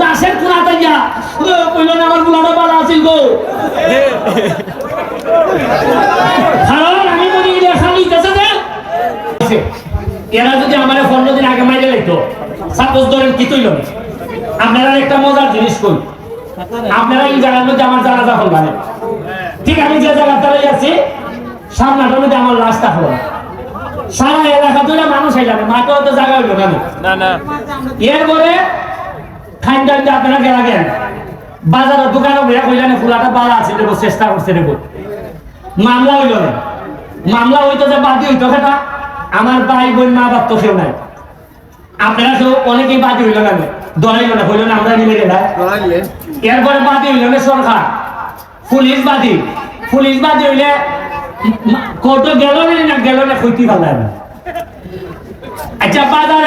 লাশের কোনা তাইয়া কইল না আমার গুলাটা বালা আছিল গো। কারণ আমি বলি এটা খালি গেছে যে এরা যদি আমার পনেরো দিন আগে মাইরে লাইতো সাপোজ ধরেন কি তৈল আপনারা একটা মজার জিনিস কই? আপনারা এই জায়গার মধ্যে আমার জানাজা হল ঠিক আমি যে জায়গা দাঁড়িয়ে আছি সামনাটার মধ্যে আমার লাশটা হলো সারা এলাকা ধরে মানুষ যাবে মাকে হয়তো জায়গা হইল না না না। এরপরে খাইন টাইন যে আপনারা গেলা গেন বাজারের দোকানে বেয়া কইলেন ফুলাটা বালা আছে দেবো চেষ্টা করছে দেবো মামলা হইল না। মামলা হইতো যে বাদি হইতো সেটা আমার ভাই বোন মা বাপ তো কেউ নাই। আপনারা তো অনেকেই বাদি হইল না দলাইল না হইল না আমরা মিলে গেলাম। এরপরে বাদি হইল না সরকার। পুলিশ বাদি। পুলিশ বাদি হইলে কোর্টে গেল না গেল না কইতে পারলাম না। আচ্ছা বাজার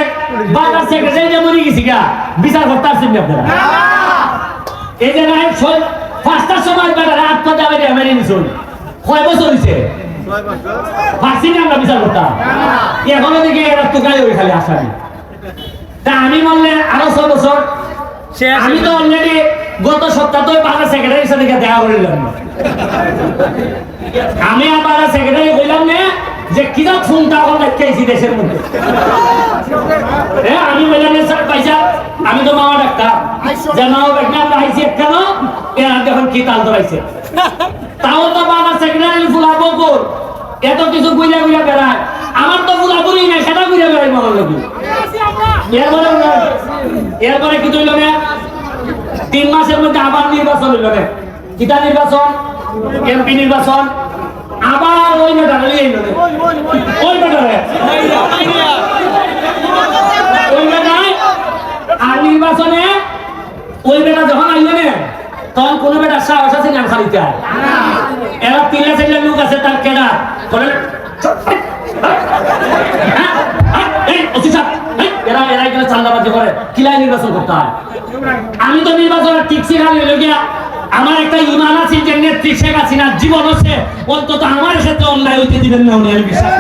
বাজার সেক্রেটারি যে মরে গেছি গা বিচার করতে আসছেন না আপনারা এই যে নাই ছয় পাঁচটার সময় বেটারা আত্মহত্যা করে মেরে নিছুন কয় বছর হয়েছে পারছি না আমরা বিচার করতাম এখনও দেখি এরা টুকাই হয়ে খালি আসামি। তা আমি বললে আরও ছয় বছর। আমি তো অলরেডি গত সপ্তাহ তো বাজার সেক্রেটারির সাথে গিয়ে দেখা করিলাম। আমি সেক্রেটারি কইলাম না যে কিনা ফোনটা এখন দেখতেছি দেশের মধ্যে। এ, আমি বললাম স্যার পয়সা আমি তো মামা ডাক্তার যে মামা ডাক্তার আমরা কেন এরা যখন কি তাল ধরাইছে তাও তো বাবা সেক্রেটারি ফুলা বকুর এত কিছু গুইলা গুইলা বেড়ায় আমার তো ফুলা বুড়ি নাই সেটা গুইলা বেড়াই মনে লাগি এরপরে এরপরে কি তৈল না তিন মাসের মধ্যে আবার নির্বাচন হইল না? কিতা নির্বাচন? এমপি নির্বাচন। আবার ওই না। ওই মেটারে ওই বেটায় আর নির্বাচনে ওই বেটা যখন আইলো না তখন কোন বেটা সাহস আছে না খালিতে আর এরা তিনটা চারটা লোক আছে তার কেডা হ্যাঁ? হ্যাঁ? এই, এরা এরা এখানে চান্দাবাজি করে কিলাই নির্বাচন করতে হয় আমি তো খালি আমার একটা ইমান আছে যে নেত্রী শেখ জীবন হচ্ছে অন্তত আমার সাথে অন্যায় হইতে দিবেন না উনি বিশ্বাস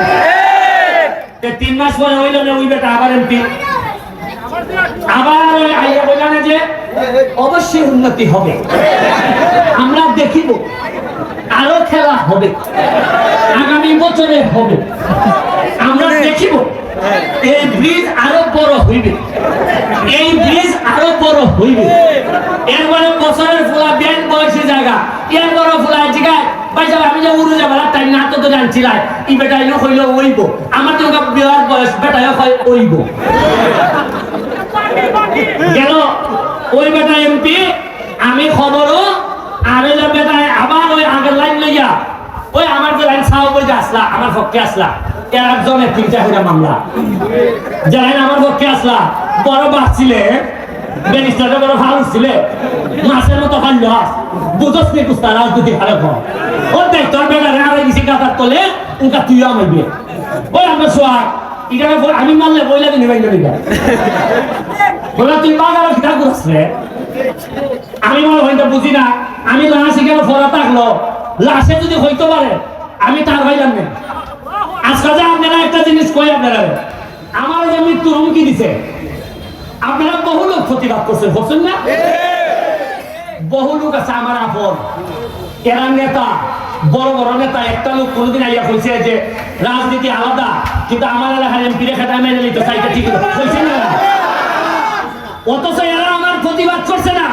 তিন মাস পরে হইল না ওই বেটা আবার এমপি আবার আইয়া বলে যে অবশ্যই উন্নতি হবে। আমরা দেখিব আরও খেলা হবে। আগামী বছরে হবে। আমরা দেখিব এই ব্রিজ আরও বড় হইবে। এই ব্রিজ আরও বড় হইবে। এরপরে বছরের ফুলা ব্যাংক বয়সী জায়গা। এরপরে ফুলা জিগায় পয়সা আমি যে উড়ে যাবার টাইম না তো জানছিলাই ই বেটা ইনো হইল ওইব আমার তো বিয়ার বয়স বেটা হয় ওইব গেল ওই বেটা এমপি আমি খবরও, আর ওই বেটা আবার ওই আগের লাইন লইয়া, ওই আমার যে লাইন সাও বই আসলা, আমার পক্ষে আসলা। এর একজনে তিনটা হইরা মামলা। যে লাইন আমার পক্ষে আসলা, বড় বাঁচছিলে ব্যারিস্টারটা বড় ভালো ছিলে, মাছের মতো পারল বুঝস নি কুস্তা, রাজনীতি হারে ঘর ও দেখ তোর বেটা রে আড়াই গেছি গাতার তলে, উনকা তুইও আমার বিয়ে ওই আমরা সোয়া আমি মারলে বইলা দিনি দিবা। বলে তুই বাজারে কিতা করছ আমি মনে হইতে বুঝি না। আমি লাশ এখানে ফোরা থাকল। লাশে যদি হইতে পারে, আমি তার হইলাম না আজকে যে আপনারা একটা জিনিস কই আপনারা? আমার যে মৃত্যুর হুমকি দিছে। আপনারা বহু লোক প্রতিবাদ করছেন বলছেন না? বহু লোক আছে আমার আপন। এরা নেতা, বড় বড় নেতা। একটা লোক কোনোদিন আইয়া কইছে যে, রাজনীতি আলাদা, কিন্তু আমার এলাকার এমপি রেখা মেনে নিতে চাইতে ঠিক কইছে না? অথচ এরা আমার প্রতিবাদ করছে না।